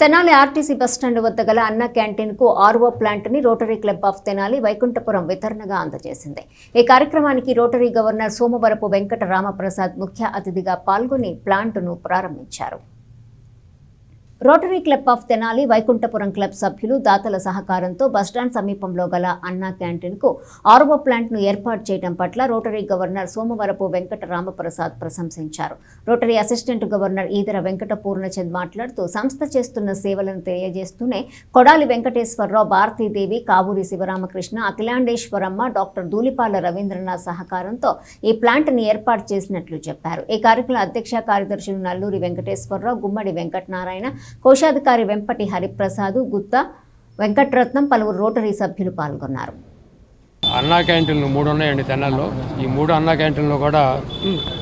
Tenali RTC bus stand వద్ద గల అన్న క్యాంటీన్కు ఆర్ఓ ప్లాంట్ని Rotary club of Tenali Vaikunthapuram వితరణగా అందజేసింది. ఈ కార్యక్రమానికి రోటరీ గవర్నర్ సోమవరపు వెంకట రామప్రసాద్ ముఖ్య అతిథిగా పాల్గొని ప్లాంట్ను ప్రారంభించారు. Rotary club of Tenali Vaikunthapuram club సభ్యులు దాతల సహకారంతో బస్టాండ్ సమీపంలో గల అన్నా క్యాంటీన్కు కు ప్లాంట్ను ఏర్పాటు చేయడం పట్ల రోటరీ గవర్నర్ సోమవరపు వెంకట రామప్రసాద్ ప్రశంసించారు. Rotary assistant governor Edara Venkata Purnachand మాట్లాడుతూ సంస్థ చేస్తున్న సేవలను తెలియజేస్తూనే కొడాలి వెంకటేశ్వరరావు భారతీదేవి కావూరి శివరామకృష్ణ అఖిలాండేశ్వరమ్మ డాక్టర్ దూలిపాల రవీంద్రనాథ్ సహకారంతో ఈ ప్లాంట్ని ఏర్పాటు చేసినట్లు చెప్పారు. ఈ కార్యక్రమ అధ్యక్ష కార్యదర్శులు నల్లూరి వెంకటేశ్వరరావు గుమ్మడి వెంకటనారాయణ కోశాధికారి వెంపటి హరిప్రసాద్ గుత్తా వెంకటరత్నం పలువురు రోటరీ సభ్యులు పాల్గొన్నారు. అన్నా క్యాంటీన్లు మూడు ఉన్నాయండి తెనాల్లో. ఈ మూడు అన్నా క్యాంటీన్లో కూడా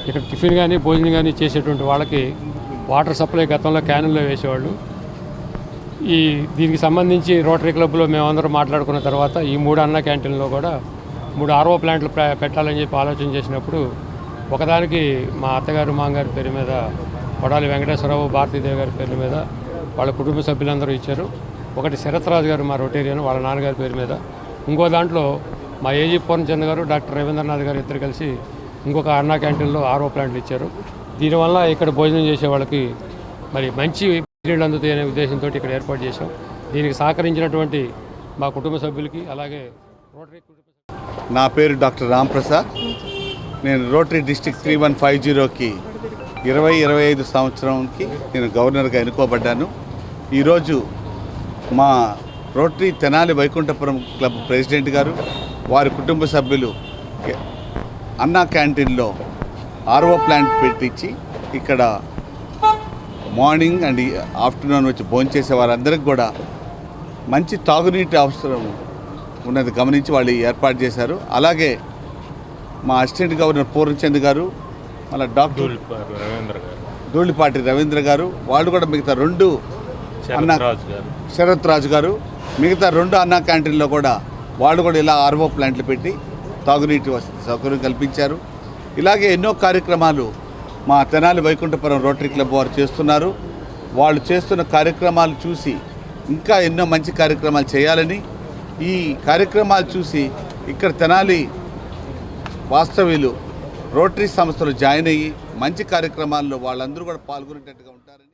ఇక్కడ టిఫిన్ కానీ భోజనం కానీ చేసేటువంటి వాళ్ళకి వాటర్ సప్లై గతంలో క్యానుల్లో వేసేవాళ్ళు. ఈ దీనికి సంబంధించి రోటరీ క్లబ్లో మేమందరం మాట్లాడుకున్న తర్వాత ఈ మూడు అన్నా క్యాంటీన్లో కూడా మూడు ఆర్ఓ ప్లాంట్లు పెట్టాలని చెప్పి ఆలోచన చేసినప్పుడు ఒకదానికి మా అత్తగారు మామగారి పేరు మీద కొడాలి వెంకటేశ్వరరావు భారతీదేవి గారి పేర్ల మీద వాళ్ళ కుటుంబ సభ్యులందరూ ఇచ్చారు. ఒకటి శరత్రాజు గారు మా రొటేరియన్ వాళ్ళ నాన్నగారి పేరు మీద. ఇంకో దాంట్లో మా ఏజీ పూర్ణచంద్ర గారు డాక్టర్ రవీంద్రనాథ్ గారు ఇద్దరు కలిసి ఇంకొక అన్నా క్యాంటీన్లో ఆర్ఓ ప్లాంట్లు ఇచ్చారు. దీనివల్ల ఇక్కడ భోజనం చేసే వాళ్ళకి మరి మంచి నీళ్ళు అందుతాయి అనే ఉద్దేశంతో ఇక్కడ ఏర్పాటు చేశాం. దీనికి సహకరించినటువంటి మా కుటుంబ సభ్యులకి అలాగే రోటరీ కుటుంబ నా పేరు డాక్టర్ రామ్ ప్రసాద్ నేను Rotary district three one five జీరోకి ఇరవై ఇరవై ఐదు సంవత్సరంకి నేను గవర్నర్గా ఎన్నుకోబడ్డాను. ఈరోజు మా Rotary Tenali Vaikunthapuram club president గారు వారి కుటుంబ సభ్యులు అన్నా క్యాంటీన్లో ఆర్ఓ ప్లాంట్ పెట్టించి ఇక్కడ మార్నింగ్ అండ్ ఆఫ్టర్నూన్ వచ్చి భోంచేసే వారందరికి కూడా మంచి తాగునీటి అవసరం ఉన్నది గమనించి వాళ్ళు ఏర్పాటు చేశారు. అలాగే మా అసిస్టెంట్ గవర్నర్ పూర్ణచంద్ గారు మళ్ళీ డాక్టర్ రవీంద్ర గారు. ధూళిపాటి రవీంద్ర గారు వాళ్ళు కూడా మిగతా రెండు అన్న రాజు గారు. శరత్ రాజు గారు మిగతా రెండు అన్నా క్యాంటీన్లో కూడా వాళ్ళు కూడా ఇలా ఆర్ఓ ప్లాంట్లు పెట్టి తాగునీటి వసతి సౌకర్యం కల్పించారు. ఇలాగే ఎన్నో కార్యక్రమాలు మా తెనాలి వైకుంఠపురం రోటరీ క్లబ్ వారు చేస్తున్నారు. వాళ్ళు చేస్తున్న కార్యక్రమాలు చూసి ఇంకా ఎన్నో మంచి కార్యక్రమాలు చేయాలని ఈ కార్యక్రమాలు చూసి ఇక్కడ తెనాలి వాస్తవ్యులు రోటరీ సంస్థలు జాయిన్ అయ్యి మంచి కార్యక్రమాల్లో వాళ్ళందరూ కూడా పాల్గొనేటట్టుగా ఉంటారని